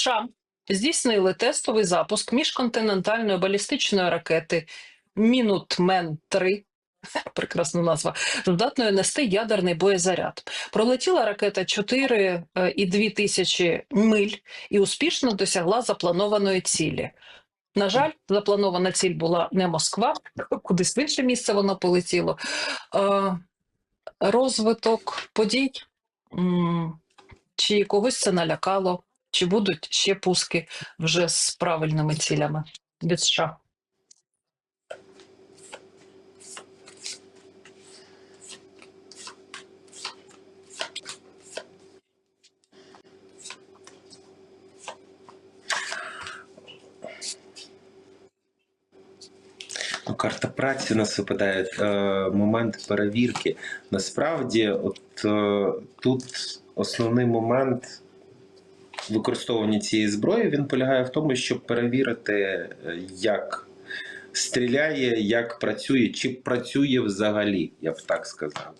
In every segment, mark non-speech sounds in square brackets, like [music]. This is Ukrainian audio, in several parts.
США здійснили тестовий запуск міжконтинентальної балістичної ракети Мінутмен 3 [laughs] Прекрасна назва здатною нести ядерний боєзаряд. Пролетіла ракета 4,2 тисячі миль і успішно досягла запланованої цілі. На жаль, запланована ціль була не Москва, [laughs] кудись в інше місце воно полетіло. Е, розвиток подій. Чи когось це налякало, чи будуть ще пуски вже з правильними цілями від США? Ну, карта праці нас випадає е, момент перевірки. Насправді, от е, тут основний момент використовування цієї зброї він полягає в тому, щоб перевірити, е, як стріляє, як працює, чи працює взагалі, я б так сказав.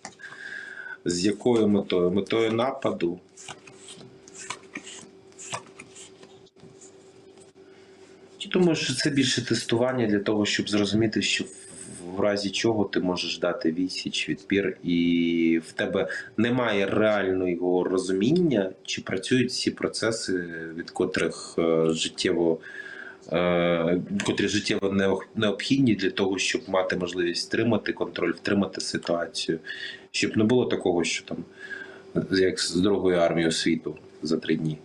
З якою метою? Метою нападу. Думаю, що це більше тестування для того, щоб зрозуміти, що в- разі чого ти можеш дати відсіч, відпір, і в тебе немає реального розуміння, чи працюють всі процеси, від котрих е, життєво. е, Котрі життєво необхідні для того, щоб мати можливість втримати контроль, втримати ситуацію, щоб не було такого, що там як з другою армією світу за три дні.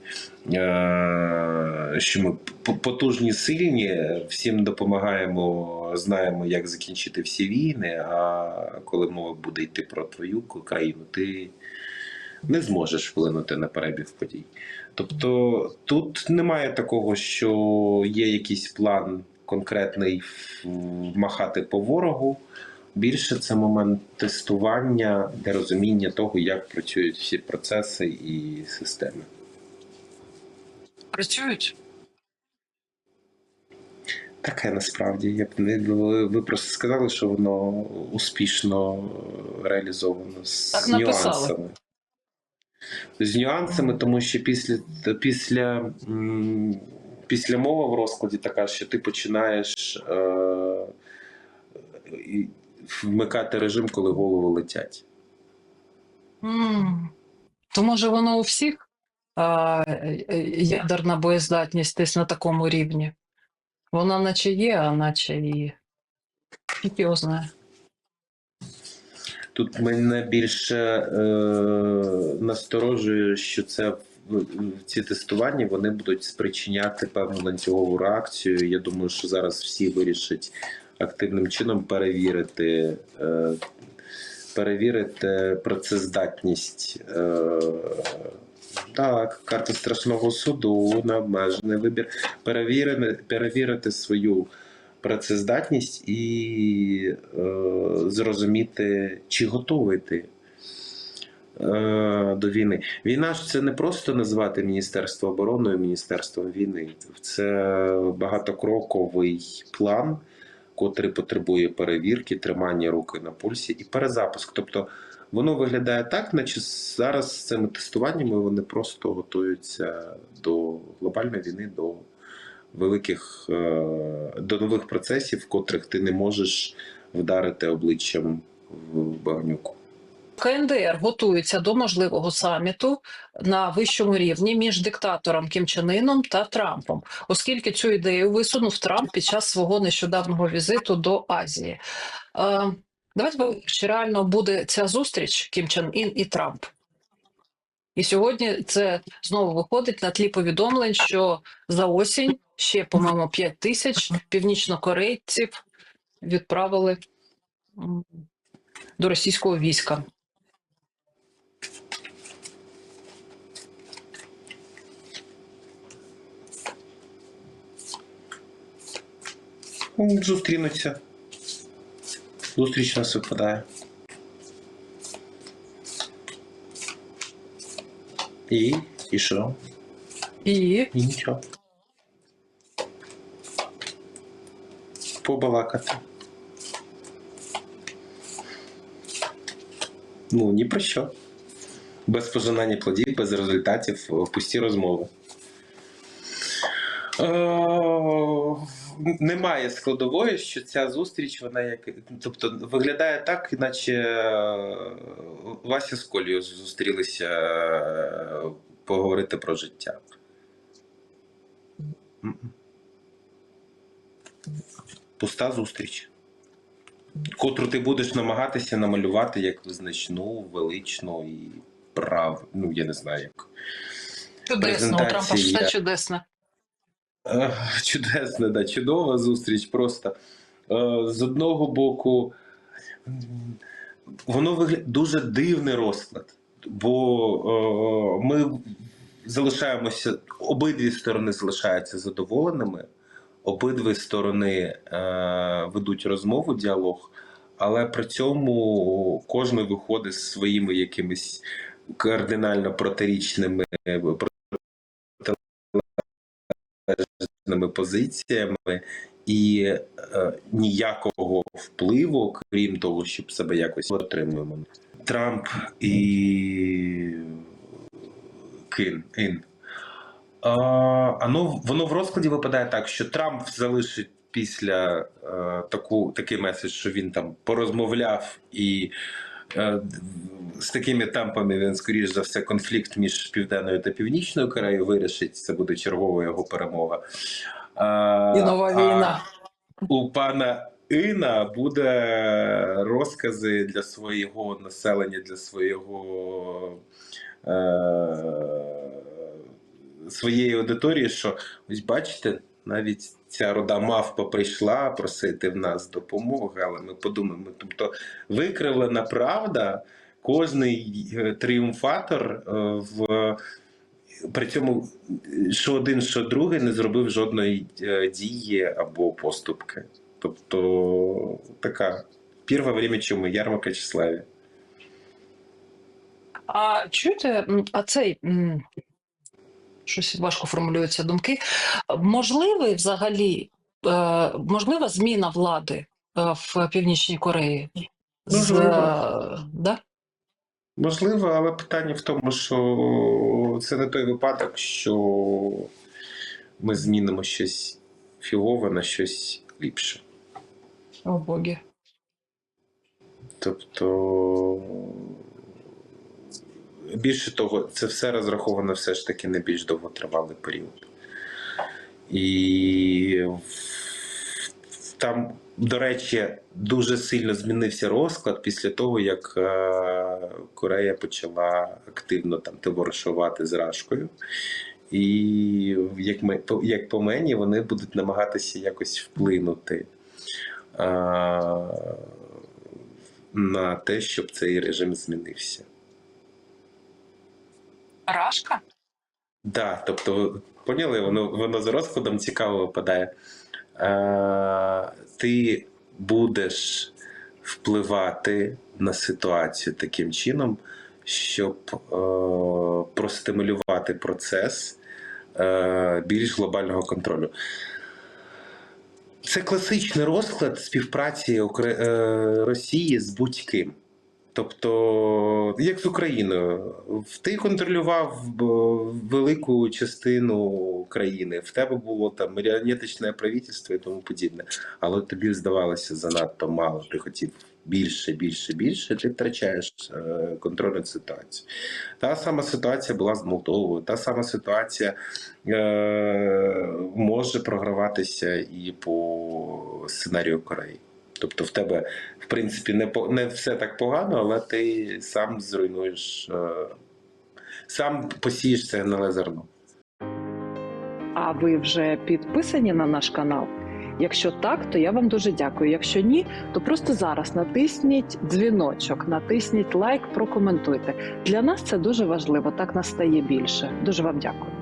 Е, Що ми потужні, сильні, всім допомагаємо, знаємо, як закінчити всі війни. А коли мова буде йти про твою країну, ти не зможеш вплинути на перебіг подій. Тобто тут немає такого, що є якийсь план конкретний махати по ворогу. Більше це момент тестування для розуміння того, як працюють всі процеси і системи. Працюють? Таке насправді. Я б не ви, просто сказали, що воно успішно реалізовано з Так нюансами. З нюансами, тому що після, після, після мови в розкладі така, що ти починаєш е, вмикати режим, коли голови летять. М. То може воно у всіх а, е, е, ядерна боєздатність десь на такому рівні? Вона наче є, а наче і його знає. Тут мене більше е, насторожує, що це ці тестування вони будуть спричиняти певну ланцюгову реакцію. Я думаю, що зараз всі вирішать активним чином перевірити, е, перевірити працездатність. Е, так, карта страшного суду на обмежений вибір. Перевірити, перевірити свою працездатність і е, зрозуміти, чи готовий ти до війни. Війна ж це не просто назвати Міністерство оборони Міністерством війни. Це багатокроковий план, котрий потребує перевірки, тримання руки на пульсі і перезапуск. Тобто воно виглядає так, наче зараз з цими тестуваннями вони просто готуються до глобальної війни, до великих е, до нових процесів, в котрих ти не можеш вдарити обличчям в багнюку. КНДР готується до можливого саміту на вищому рівні між диктатором Кім Чен Іном та Трампом, оскільки цю ідею висунув Трамп під час свого нещодавнього візиту до Азії. Е, давайте чи реально буде ця зустріч Кім Чен Ін і Трамп. І сьогодні це знову виходить на тлі повідомлень, що за осінь ще, по-моєму, 5 тисяч північнокорейців відправили до російського війська. Зустрінуться. Зустріч у нас випадає. І? І що? І І нічого. Побалакати. Ну, ні про що. Без пожинання плодів, без результатів, пусті розмови. Е, Немає складової, що ця зустріч, вона як. Тобто виглядає так, іначе е, Вася з Колею зустрілися е, поговорити про життя. Пуста зустріч. Котру ти будеш намагатися намалювати як визначну, величну і прав. Ну, я не знаю як. Чудесно, у Трампа все чудесно. Чудесна, да, чудова зустріч. Просто Е, з одного боку, воно виглядає дуже дивний розклад, бо е, ми залишаємося, обидві сторони залишаються задоволеними, обидві сторони е, ведуть розмову, діалог, але при цьому кожен виходить з своїми якимись кардинально протирічними протилежними позиціями і е, ніякого впливу, крім того, щоб себе якось отримуємо. Трамп і Кин. Ін. А, ано, воно в розкладі випадає так, що Трамп залишить після е, таку, такий меседж, що він там порозмовляв і. Е, З такими темпами він, скоріш за все, конфлікт між Південною та Північною Кореєю вирішить. Це буде чергова його перемога. А, І нова а війна. у пана Іна буде розкази для свого населення, для свого е, своєї аудиторії, що ось бачите, навіть ця рода мавпа прийшла просити в нас допомоги, але ми подумаємо. Тобто викривлена правда, кожний е, тріумфатор е, в. При цьому що один, що другий не зробив жодної е, дії або поступки. Тобто така перше время чому ярмарка тщеславія. А чуєте, а цей щось важко формулюються думки. Можливий взагалі, е, можлива зміна влади е, в Північній Кореї? Можливо. е, да? Можливо, але питання в тому, що це не той випадок, що ми змінимо щось фігове на щось ліпше. О боги. Тобто, більше того, це все розраховано все ж таки на більш довготривалий період. І там, до речі, дуже сильно змінився розклад після того, як е, Корея почала активно там товаришувати з Рашкою. І як, ми, як по мені, вони будуть намагатися якось вплинути е, на те, щоб цей режим змінився. Рашка? Да, тобто, поняли, воно, воно за розкладом цікаво випадає. Е, ти будеш впливати на ситуацію таким чином, щоб е, простимулювати процес е, більш глобального контролю. Це класичний розклад співпраці е, Росії з будь-ким. Тобто, як з Україною, ти контролював велику частину країни, в тебе було там маріонеточне правительство і тому подібне, але тобі здавалося занадто мало. Ти хотів більше, більше, більше. Ти втрачаєш е, контроль над ситуацією. Та сама ситуація була з Молдовою, та сама ситуація е, може програватися і по сценарію Кореї. Тобто, в тебе в принципі, не по не все так погано, але ти сам зруйнуєш, е, сам посієш це гниле зерно. А ви вже підписані на наш канал? Якщо так, то я вам дуже дякую. Якщо ні, то просто зараз натисніть дзвіночок, натисніть лайк, прокоментуйте. Для нас це дуже важливо. Так нас стає більше. Дуже вам дякую.